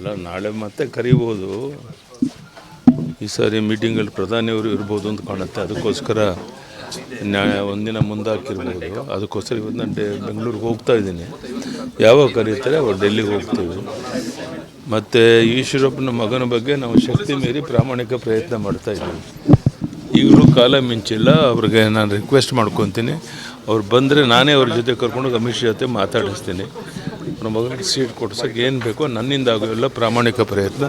ಅಲ್ಲ, ನಾಳೆ ಮತ್ತೆ ಕರಿಬೋದು. ಈ ಸಾರಿ ಮೀಟಿಂಗಲ್ಲಿ ಪ್ರಧಾನಿಯವರು ಇರ್ಬೋದು ಅಂತ ಕಾಣುತ್ತೆ. ಅದಕ್ಕೋಸ್ಕರ ನ್ಯಾಯ ಒಂದಿನ ಮುಂದಾಕಿರ್ಬೋದು. ಅದಕ್ಕೋಸ್ಕರ ಇವತ್ತು ನಾನು ಡೆ ಬೆಂಗಳೂರಿಗೆ ಹೋಗ್ತಾ ಇದ್ದೀನಿ. ಯಾವಾಗ ಕರೀತಾರೆ? ಅವ್ರು ಡೆಲ್ಲಿಗೆ ಹೋಗ್ತೀವಿ. ಮತ್ತು ಈಶ್ವರಪ್ಪನ ಮಗನ ಬಗ್ಗೆ ನಾವು ಶಕ್ತಿ ಮೀರಿ ಪ್ರಾಮಾಣಿಕ ಪ್ರಯತ್ನ ಮಾಡ್ತಾ ಇದ್ದೀವಿ. ಈಗಲೂ ಕಾಲ ಮಿಂಚಿಲ್ಲ. ಅವ್ರಿಗೆ ನಾನು ರಿಕ್ವೆಸ್ಟ್ ಮಾಡ್ಕೊತೀನಿ. ಅವ್ರು ಬಂದರೆ ನಾನೇ ಅವ್ರ ಜೊತೆ ಕರ್ಕೊಂಡು ಅಮಿತ್ ಜೊತೆ ಮಾತಾಡಿಸ್ತೀನಿ. ನಮ್ಮ ಮಗನಿಗೆ ಸೀಟ್ ಕೊಡ್ಸೋಕೆ ಏನು ಬೇಕೋ ನನ್ನಿಂದ ಆಗೋ ಎಲ್ಲ ಪ್ರಾಮಾಣಿಕ ಪ್ರಯತ್ನ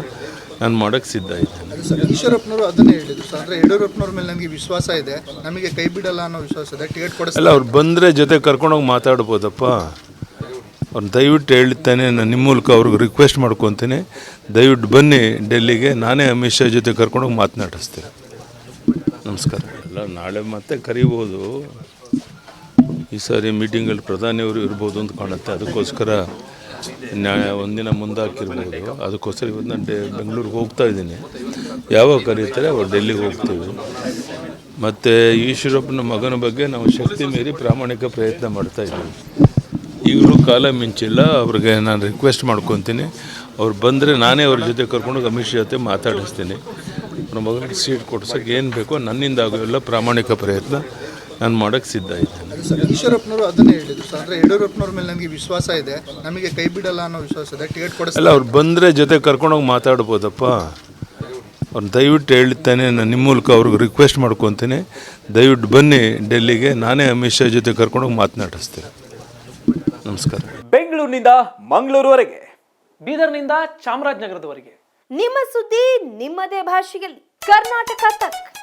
ನಾನು ಮಾಡೋಕ್ಕೆ ಸಿದ್ಧ ಇದ್ದೇನೆ. ಈಶ್ವರಪ್ಪನವರು ಅದನ್ನೇ ಹೇಳಿದ್ರು. ಸರ್ ಅಂದರೆ ಯಡಿಯೂರಪ್ಪನವ್ರ ಮೇಲೆ ನನಗೆ ವಿಶ್ವಾಸ ಇದೆ. ನಮಗೆ ಕೈ ಬಿಡಲ್ಲ ಅನ್ನೋ ವಿಶ್ವಾಸ ಇದೆ. ಟಿಕೆಟ್ ಕೊಡಿಸ್ ಅಲ್ಲ ಅವ್ರು ಬಂದರೆ ಜೊತೆ ಕರ್ಕೊಂಡೋಗಿ ಮಾತಾಡ್ಬೋದಪ್ಪ. ಅವ್ರು ದಯವಿಟ್ಟು ಹೇಳ್ತಾನೆ ನಾನು ನಿಮ್ಮ ಮೂಲಕ ಅವ್ರಿಗೆ ರಿಕ್ವೆಸ್ಟ್ ಮಾಡ್ಕೊತೀನಿ. ದಯವಿಟ್ಟು ಬನ್ನಿ ಡೆಲ್ಲಿಗೆ. ನಾನೇ ಅಮಿತ್ ಶಾ ಜೊತೆ ಕರ್ಕೊಂಡೋಗಿ ಮಾತನಾಡಿಸ್ತೀನಿ. ನಮಸ್ಕಾರ. ಅಲ್ಲ ನಾಳೆ ಮತ್ತೆ ಕರಿಬೋದು. ಈ ಸಾರಿ ಮೀಟಿಂಗಲ್ಲಿ ಪ್ರಧಾನಿಯವರು ಇರ್ಬೋದು ಅಂತ ಕಾಣುತ್ತೆ. ಅದಕ್ಕೋಸ್ಕರ ನ್ಯಾಯ ಒಂದಿನ ಮುಂದಾಕಿರ್ಬೋದು. ಅದಕ್ಕೋಸ್ಕರ ಇವತ್ತು ನಾನು ಡೆ ಬೆಂಗಳೂರಿಗೆ ಹೋಗ್ತಾ ಇದ್ದೀನಿ. ಯಾವಾಗ ಕರೀತಾರೆ? ಅವ್ರು ಡೆಲ್ಲಿಗೆ ಹೋಗ್ತೀವಿ. ಮತ್ತು ಈಶ್ವರಪ್ಪನ ಮಗನ ಬಗ್ಗೆ ನಾವು ಶಕ್ತಿ ಮೀರಿ ಪ್ರಾಮಾಣಿಕ ಪ್ರಯತ್ನ ಮಾಡ್ತಾ ಇದ್ದೀವಿ. ಈಗಲೂ ಕಾಲ ಮಿಂಚಿಲ್ಲ. ಅವ್ರಿಗೆ ನಾನು ರಿಕ್ವೆಸ್ಟ್ ಮಾಡ್ಕೊತೀನಿ. ಅವ್ರು ಬಂದರೆ ನಾನೇ ಅವ್ರ ಜೊತೆ ಕರ್ಕೊಂಡು ಅಮಿತ್ ಜೊತೆ ಮಾತಾಡಿಸ್ತೀನಿ. ನಮ್ಮ ಮಗನಿಗೆ ಸೀಟ್ ಕೊಡ್ಸೋಕ್ಕೆ ಏನು ಬೇಕೋ ನನ್ನಿಂದ ಆಗೋ ಎಲ್ಲ ಪ್ರಾಮಾಣಿಕ ಪ್ರಯತ್ನ. ನಾನು ಮಾಡೋಕ್ಕೆ ಸಿದ್ಧ ಇದ್ದೇನೆ. ಸರ್ ಈಶ್ವರಪ್ಪನವರು ಅದನ್ನೇ ಹೇಳಿದ್ರು. ಸರ್ ಅಂದರೆ ಯಡಿಯೂರಪ್ಪನವ್ರ ಮೇಲೆ ನನಗೆ ವಿಶ್ವಾಸ ಇದೆ. ನಮಗೆ ಕೈ ಬಿಡಲ್ಲ ಅನ್ನೋ ವಿಶ್ವಾಸ ಇದೆ. ಟಿಕೆಟ್ ಕೊಡಿಸ್ ಅಲ್ಲ ಅವ್ರು ಬಂದರೆ ಜೊತೆ ಕರ್ಕೊಂಡೋಗಿ ಮಾತಾಡ್ಬೋದಪ್ಪ. ಅವ್ರು ದಯವಿಟ್ಟು ಹೇಳ್ತಾನೆ ನಾನು ನಿಮ್ಮ ಮೂಲಕ ಅವ್ರಿಗೆ ರಿಕ್ವೆಸ್ಟ್ ಮಾಡ್ಕೊತೀನಿ. ದಯವಿಟ್ಟು ಬನ್ನಿ ಡೆಲ್ಲಿಗೆ. ನಾನೇ ಅಮಿತ್ ಶಾ ಜೊತೆ ಕರ್ಕೊಂಡೋಗಿ ಮಾತನಾಡಿಸ್ತೇನೆ. ನಮಸ್ಕಾರ. ಬೆಂಗಳೂರಿನಿಂದ ಮಂಗಳೂರುವರೆಗೆ ಬೀದರ್ನಿಂದ ಚಾಮರಾಜನಗರದವರೆಗೆ. ನಿಮ್ಮ ಸುದ್ದಿ ನಿಮ್ಮದೇ ಭಾಷೆಯಲ್ಲಿ. ಕರ್ನಾಟಕ ತಕ್.